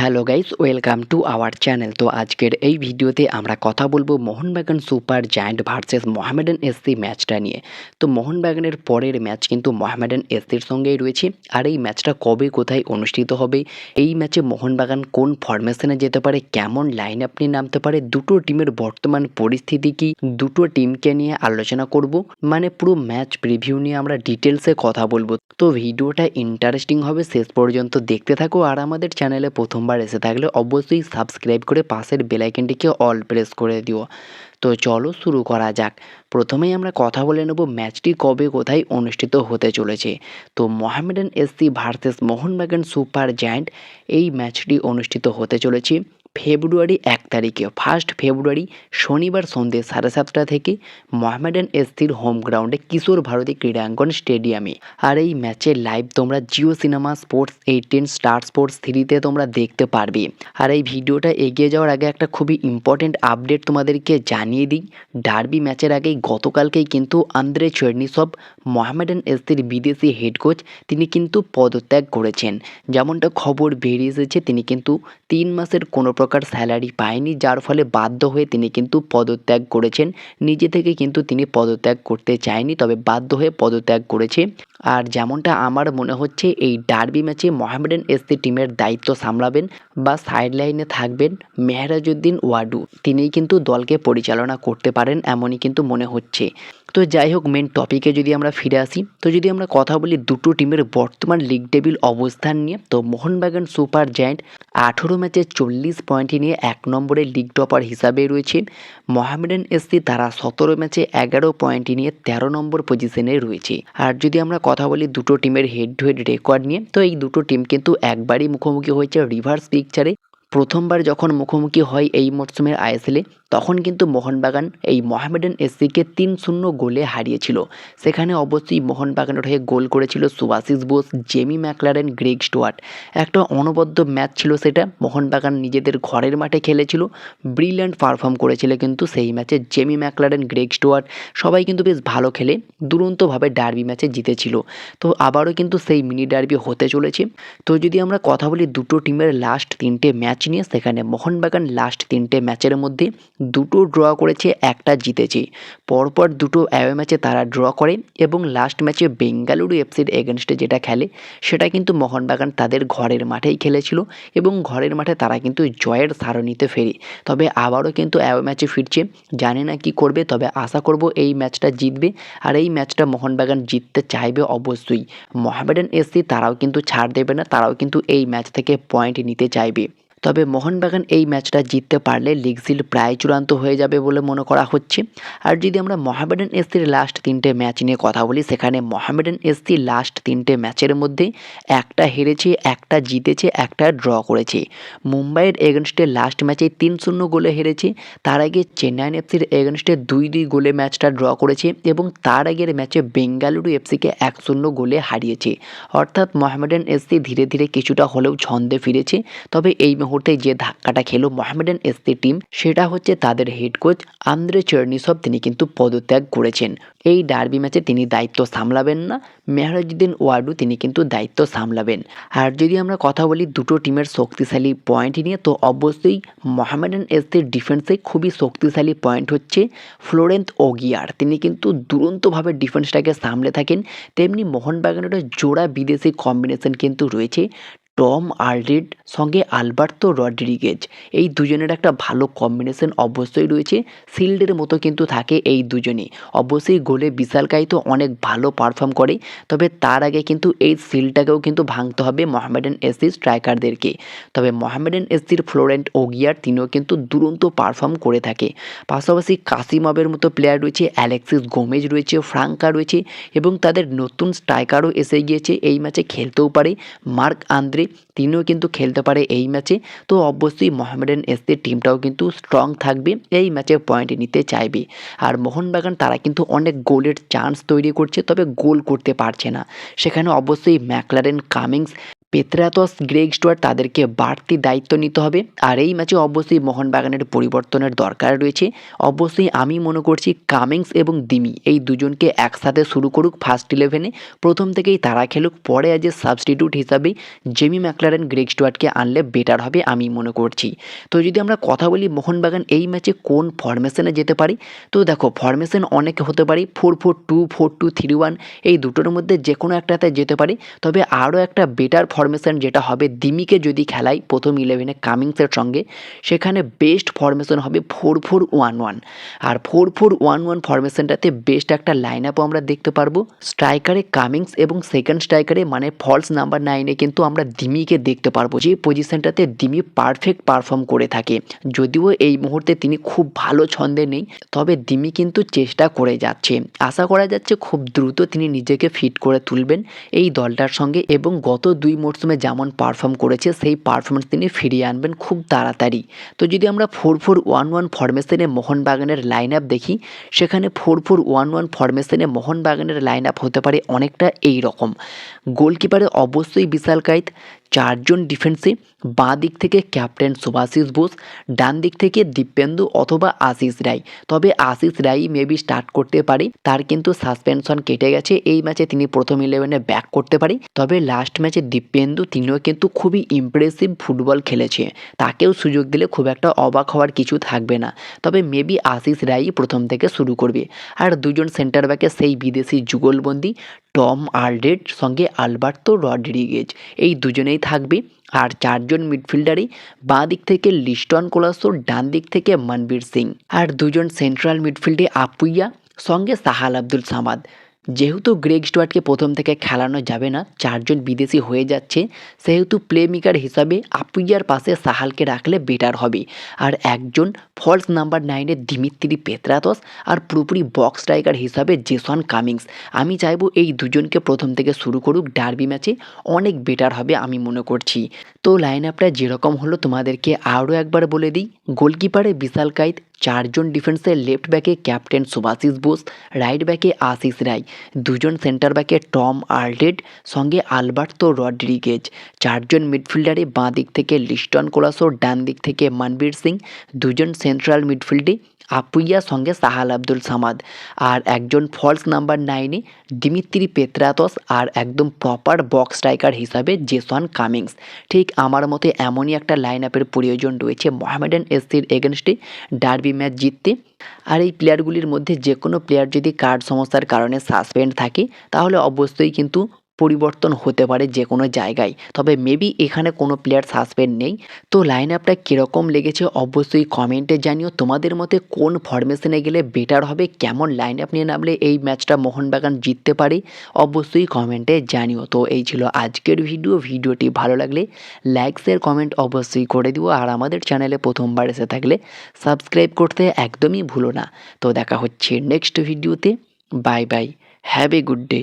Hello guys, welcome to our channel. তো আজকের এই ভিডিওতে আমরা কথা বলব Mohun Bagan super giant versus Mohammedan SC ম্যাচটা নিয়ে। তো মোহনবাগানের পরের ম্যাচ কিন্তু মোহামেডান এসসির সঙ্গেই রয়েছে। আর এই ম্যাচটা কবে কোথায় অনুষ্ঠিত হবে? এই ম্যাচে মোহনবাগান কোন ফরমেশনে যেতে পারে? কেমন লাইন আপ নিয়ে নামতে পারে? দুটো টিমের বর্তমান পরিস্থিতি কি? দুটো টিমকে নিয়ে আলোচনা করব। মানে পুরো ম্যাচ প্রিভিউ নিয়ে আমরা ডিটেলসে কথা বলব। তো ভিডিওটা ইন্টারেস্টিং হবে, শেষ পর্যন্ত দেখতে থাকো। আর আমাদের চ্যানেলে প্রথমবার এসে থাকলে অবশ্যই সাবস্ক্রাইব করে পাশের বেলাইকনটিকে অল প্রেস করে দিও। তো চলো শুরু করা যাক। প্রথমেই আমরা কথা বলে নেব ম্যাচটি কবে কোথায় অনুষ্ঠিত হতে চলেছে। তো Mohammedan SC versus Mohun Bagan super giant এই ম্যাচটি অনুষ্ঠিত হতে চলেছে। ফেব্রুয়ারি এক তারিখে। ফার্স্ট ফেব্রুয়ারি শনিবার সন্ধ্যে সাড়ে সাতটা থেকে মোহামেডান এসসির হোম গ্রাউন্ডে কিশোর ভারতী ক্রীড়াঙ্গন স্টেডিয়ামে আর এই ম্যাচের লাইভ তোমরা Jio cinema sports eighteen star sports থ্রিতে তোমরা দেখতে পারবে। আর এই ভিডিওটা এগিয়ে যাওয়ার আগে একটা খুবই ইম্পর্টেন্ট আপডেট তোমাদেরকে জানিয়ে দিই। ডার্বি ম্যাচের আগেই গতকালকেই কিন্তু আন্দ্রে চেরনিসব মোহামেডান এসসির বিদেশি হেড কোচ তিনি কিন্তু পদত্যাগ করেছেন। যেমনটা খবর বেরিয়ে এসেছে, তিনি কিন্তু তিন মাসের কোনো প্রকার স্যালারি পায়নি, যার ফলে বাধ্য হয়ে তিনি কিন্তু পদত্যাগ করেছেন। নিজে থেকে কিন্তু তিনি পদত্যাগ করতে চায়নি, তবে বাধ্য হয়ে পদত্যাগ করেছে আর যেমনটা আমার মনে হচ্ছে, এই ডার্বি ম্যাচে মোহামেডান এসসি টিমের দায়িত্ব সামলাবেন বা সাইড লাইনে থাকবেন মেহরাজউদ্দিন ওয়াডু। তিনিই কিন্তু দলকে পরিচালনা করতে পারেন এমনই কিন্তু মনে হচ্ছে। তো যাই হোক মেন টপিকে যদি আমরা ফিরে আসি, তো যদি আমরা কথা বলি দুটো টিমের বর্তমান লিগ টেবিল অবস্থান নিয়ে, তো মোহনবাগান সুপার জায়ান্ট আঠেরো ম্যাচে চল্লিশ পয়েন্ট নিয়ে এক নম্বরে লিগ টপার হিসাবে রয়েছে। মোহামেডান এসসি তারা সতেরো ম্যাচে এগারো পয়েন্ট নিয়ে তেরো নম্বর পজিশনে রয়েছে। আর যদি আমরা বলি, দুটো টিমের হেড টু হেড রেকর্ড নিয়ে। তো এই দুটো টিম কিন্তু একবারই মুখোমুখি হয়েছে রিভার্স পিকচারে প্রথমবার যখন মুখোমুখি হয় এই মরশুমের আইএসএলে, তখন কিন্তু মোহনবাগান এই মোহামেডান এসসিকে তিন শূন্য গোলে হারিয়েছিল। সেখানে অবশ্যই মোহনবাগানের হয়ে গোল করেছিল Subhasish Bose, Jamie Maclaren, Greg Stewart. একটা অনবদ্য ম্যাচ ছিল সেটা, মোহনবাগান নিজেদের ঘরের মাঠে খেলেছিল, ব্রিলিয়ান্ট পারফর্ম করেছিল কিন্তু সেই ম্যাচে জেমি ম্যাকলারেন, গ্রেগ স্টুয়ার্ট সবাই কিন্তু বেশ ভালো খেলে, দুরন্তভাবে ডার্বি ম্যাচে জিতেছিল। তো আবারও কিন্তু সেই মিনি ডার্বি হতে চলেছে। তো যদি আমরা কথা বলি দুটো টিমের লাস্ট তিনটে ম্যাচ নিয়ে সেখানে মোহনবাগান লাস্ট তিনটে ম্যাচের মধ্যে দুটো ড্র করেছে, একটা জিতেছে। পরপর দুটো অ্যাওয়ে ম্যাচে তারা ড্র করে এবং লাস্ট ম্যাচে বেঙ্গালুরু এফসির এগেনস্টে যেটা খেলে, সেটা কিন্তু মোহনবাগান তাদের ঘরের মাঠেই খেলেছিল এবং ঘরের মাঠে তারা কিন্তু জয়ের সারণিতে ফেরে। তবে আবারও কিন্তু অ্যাওয়ে ম্যাচে ফিরছে, জানি না কি করবে, তবে আশা করব এই ম্যাচটা জিতবে আর এই ম্যাচটা মোহনবাগান জিততে চাইবে অবশ্যই। মোহামেডান এসসি তারাও কিন্তু ছাড় দেবে না, তারাও কিন্তু এই ম্যাচ থেকে পয়েন্ট নিতে চাইবে। তবে মোহনবাগান এই ম্যাচটা জিততে পারলে লিগ সিল প্রায় চূড়ান্ত হয়ে যাবে বলে মনে করা হচ্ছে। আর যদি আমরা মোহামেডান এসসির লাস্ট তিনটে ম্যাচ নিয়ে কথা বলি, সেখানে মোহামেডান এসসি লাস্ট তিনটে ম্যাচের মধ্যে একটা হেরেছে, একটা জিতেছে, একটা ড্র করেছে। মুম্বাইয়ের এগেনস্টে লাস্ট ম্যাচে তিন শূন্য গোলে হেরেছে। তার আগে চেন্নাইন এফসির এগেনস্টে দুই দুই গোলে ম্যাচটা ড্র করেছে এবং তার আগের ম্যাচে বেঙ্গালুরু এফসিকে এক শূন্য গোলে হারিয়েছে। অর্থাৎ মোহামেডান এসসি ধীরে ধীরে কিছুটা হলেও ছন্দে ফিরেছে। তবে এই মুহূর্তে যে ধাক্কাটা খেলো মোহামেডান এসসি টিম, সেটা হচ্ছে তাদের হেড কোচ আন্দ্রে চেরনিসব। তিনি কিন্তু পদত্যাগ করেছেন। এই ডার্বি ম্যাচে তিনি দায়িত্ব সামলাবেন না। মেহরাজুদ্দিন ওয়ার্ডু তিনি কিন্তু দায়িত্ব সামলাবেন। আর যদি আমরা কথা বলি দুটো টিমের শক্তিশালী পয়েন্ট নিয়ে, তো অবশ্যই মোহামেডান এসসির ডিফেন্সে খুবই শক্তিশালী পয়েন্ট হচ্ছে ফ্লোরেন্স ওগিয়ার। তিনি কিন্তু দুরন্তভাবে ডিফেন্সটাকে সামলে থাকেন। তেমনি মোহনবাগানের জোড়া বিদেশি কম্বিনেশন কিন্তু রয়েছে। টম আলরেড সঙ্গে আলবার্তো রড্রিগেজ। এই দুজনের একটা ভালো কম্বিনেশন অবশ্যই রয়েছে। শিল্ডের মতো কিন্তু থাকে এই দুজনে অবশ্যই গোলে বিশালকাই তো অনেক ভালো পারফর্ম করে। তবে তার আগে কিন্তু এই শিল্ডটাকেও কিন্তু ভাঙতে হবে মোহামেডান এসসি স্ট্রাইকারদেরকে। তবে মোহামেডান এসসির ফ্লোরেন্ট ওগিয়ার তিনিও কিন্তু দুরন্ত পারফর্ম করে থাকে। পাশাপাশি কাসিমবের মতো প্লেয়ার রয়েছে, অ্যালেক্সিস গোমেজ রয়েছে, ফ্রাঙ্কা রয়েছে এবং তাদের নতুন স্ট্রাইকারও এসে গিয়েছে। এই ম্যাচে খেলতেও পারে। মার্ক আন্দ্রে তিনিও কিন্তু খেলতে পারে এই ম্যাচে। তো অবশ্যই মোহামেডান এসতে টিমটাও কিন্তু স্ট্রং থাকবে, এই ম্যাচে পয়েন্ট নিতে চাইবে। আর মোহনবাগান তারা কিন্তু অনেক গোলের চান্স তৈরি করছে, তবে গোল করতে পারছে না। সেখানে অবশ্যই Maclaren Cummings Petratos, Greg Stewart তাদেরকে বাড়তি দায়িত্ব নিতে হবে। আর এই ম্যাচে অবশ্যই মোহনবাগানের পরিবর্তনের দরকার রয়েছে। অবশ্যই আমি মনে করছি কামিংস এবং দিমি এই দুজনকে একসাথে শুরু করুক ফার্স্ট ইলেভেনে প্রথম থেকেই তারা খেলুক, পরে আজ সাবস্টিটিউট হিসাবে জেমি ম্যাকলারেন গ্রেগ স্টুয়ার্টকে আনলে বেটার হবে আমি মনে করছি। তো যদি আমরা কথা বলি মোহনবাগান এই ম্যাচে কোন ফরমেশনে যেতে পারি? তো দেখো ফরমেশন অনেক হতে পারে four four two four two three one এই দুটোর মধ্যে যে কোনো একটাতে যেতে পারে। তবে আরও একটা বেটার ফরমেশন যেটা হবে দিমিকে যদি খেলাই প্রথম ইলেভেনে কামিংসের সঙ্গে, সেখানে বেস্ট ফরমেশন হবে ফোর ফোর ওয়ান ওয়ান আর ফোর ফোর ওয়ান ওয়ান ফরমেশনটাতে বেস্ট একটা লাইন আপও আমরা দেখতে পারব স্ট্রাইকারে কামিংস এবং সেকেন্ড স্ট্রাইকারে মানে ফলস নাম্বার নাইনে কিন্তু আমরা দিমিকে দেখতে পারব, যে পজিশনটাতে দিমি পারফেক্ট পারফর্ম করে থাকে। যদিও এই মুহূর্তে তিনি খুব ভালো ছন্দে নেই, তবে দিমি কিন্তু চেষ্টা করে যাচ্ছে। আশা করা যাচ্ছে খুব দ্রুত তিনি নিজেকে ফিট করে তুলবেন এই দলটার সঙ্গে এবং গত দুই মরশুমে যেমন পারফর্ম করেছে, সেই পারফরমেন্স তিনি ফিরিয়ে আনবেন খুব তাড়াতাড়ি। তো যদি আমরা ফোর ফোর ওয়ান ওয়ান ফরমেশনে মোহনবাগানের লাইন আপ দেখি, সেখানে ফোর ফোর ওয়ান ওয়ান ফরমেশনে মোহনবাগানের লাইন আপ হতে পারে অনেকটা এই রকম। গোলকিপারে অবশ্যই বিশাল কাইত চারজন ডিফেন্সে বাঁ দিক থেকে ক্যাপ্টেন সুভাশিস বোস, ডান দিক থেকে দীপেন্দু অথবা আশিস রায়। তবে আশিস রায় মেবি স্টার্ট করতে পারে, তার কিন্তু সাসপেনশন কেটে গেছে। এই ম্যাচে তিনি প্রথম ইলেভেনে ব্যাক করতে পারে। তবে লাস্ট ম্যাচে দীপেন্দু তিনিও কিন্তু খুবই ইমপ্রেসিভ ফুটবল খেলেছে। তাকেও সুযোগ দিলে খুব একটা অবাক হওয়ার কিছু থাকবে না। তবে মেবি আশিস রায়ই প্রথম থেকে শুরু করবে। আর দুজন সেন্টার ব্যাকে সেই বিদেশি যুগলবন্দি টম আলডেড সঙ্গে আলবার্তো রড্রিগেজ। এই দুজনেই থাকবে। আর চারজন মিডফিল্ডারই বাঁ দিক থেকে লিস্টন কোলাসোর, ডান দিক থেকে মনবীর সিং। আর দুজন সেন্ট্রাল মিডফিল্ডে আপুইয়া সঙ্গে সাহাল আব্দুল সামাদ। যেহেতু গ্রেগ স্টুয়ার্টকে প্রথম থেকে খেলানো যাবে না, চারজন বিদেশি হয়ে যাচ্ছে, সেহেতু প্লে মেকার হিসাবে আপুইয়ার পাশে সাহালকে রাখলে বেটার হবে। আর একজন ফলস নাম্বার নাইনে দিমিত্রি পেত্রাতস আর পুরোপুরি বক্স স্ট্রাইকার হিসাবে জেসন কামিংস আমি চাইব এই দুজনকে প্রথম থেকে শুরু করুক ডার্বি ম্যাচে অনেক বেটার হবে আমি মনে করছি। তো লাইন আপটা যেরকম হলো তোমাদেরকে আরও একবার বলে দিই গোলকিপারে বিশাল কাইত চারজন ডিফেন্সে লেফট ব্যাকে ক্যাপ্টেন সুভাশিস বোস, রাইট ব্যাকে আশিস রায়, দুজন সেন্টার ব্যাকে টম আর্লেড, সঙ্গে আলবার্তো রড্রিগেজ। চারজন মিডফিল্ডারে বাঁ দিক থেকে লিস্টন কোলাসো, ডান দিক থেকে মনবীর সিং, দুজন সেন্ট্রাল মিডফিল্ডে আপুইয়া, সঙ্গে সাহাল আব্দুল সামাদ। আর একজন ফলস নাম্বার নাইনে দিমিত্রি পেত্রাতস আর একদম প্রপার বক্স স্ট্রাইকার হিসাবে জেসন কামিংস। ঠিক আমার মতে এমনই একটা লাইন আপের প্রয়োজন রয়েছে মোহামেডান এসসির এগেনস্টে। ডার্বি ম্যাচ জিততে। আর এই প্লেয়ারগুলির মধ্যে যে কোনো প্লেয়ার যদি কার্ড সমস্যার কারণে সাসপেন্ড থাকে, তাহলে অবশ্যই কিন্তু পরিবর্তন হতে পারে যে কোনো জায়গায়। তবে মেবি এখানে কোনো প্লেয়ার সাসপেন্ড নেই। তো লাইন আপটা কীরকম লেগেছে অবশ্যই কমেন্টে জানিও। তোমাদের মতে কোন ফরমেশনে গেলে বেটার হবে? কেমন লাইন আপ নিয়ে নামলে এই ম্যাচটা মোহনবাগান জিততে পারে? অবশ্যই কমেন্টে জানিও। তো এই ছিল আজকের ভিডিও ভিডিওটি ভালো লাগলে লাইক শেয়ার কমেন্ট অবশ্যই করে দিও। আর আমাদের চ্যানেলে প্রথমবার এসে থাকলে সাবস্ক্রাইব করতে একদমই ভুলো না। তো দেখা হচ্ছে নেক্সট ভিডিওতে bye bye have a good day